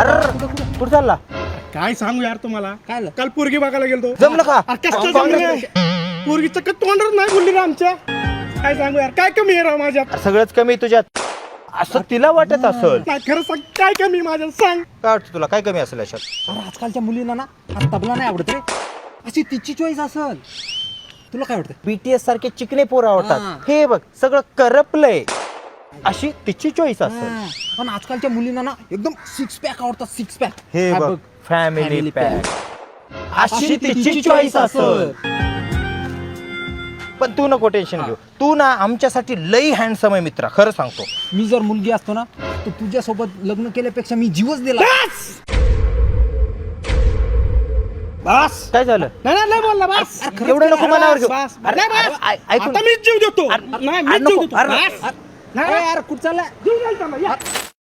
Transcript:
अरे कुठं चालला? काय सांगू यार तुम्हाला? काय झालं? काल पोरगी बघायला गेलतो. जमलं का? अरे कसं जमलं. पोरगी चक्क तोंडच नाही बोलली ना आमच्या. काय सांगू यार काय कमी आहे राव माझ्यात? अरे सगळंच कमी तुझ्यात. असं तिला वाटत असल. नाही खरं सांग काय कमी आहे माझ्यात? सांग. काय वाटतं तुला? काय कमी असेल याच्यात? अरे आजकालच्या मुलींना ना हा तबला नाही आवडत रे. अशी तिची चॉईस असल. तुला काय वाटतं बीटीएस सारखे चिकने पोर हा. आवडतात हे बघ सगळं करपलंय. अशी तिची चॉईस असेल हा. पण आजकालच्या मुलींना ना एकदम सिक्स पॅक आवडतात सिक्स पॅक हे बघ फॅमिली पॅक अशी तिची चॉईस असेल पण तू नको टेन्शन घेऊ. तू ना आमच्यासाठी लई हँडसम आहे मित्रा खरं सांगतो. मी जर मुलगी असतो ना तर तुझ्यासोबत लग्न केल्यापेक्षा मी जीवच दिला. बस! काय झालं? नाही नाही नाही बोलला बस! एवढं नको मनावर घेऊ. बस, अरे, नाही, बस. अरे, ऐ- ऐकून- आता मीच जीव देतो. नाही अरे, मीच जीव नको. देतो. अरे, बस. अरे,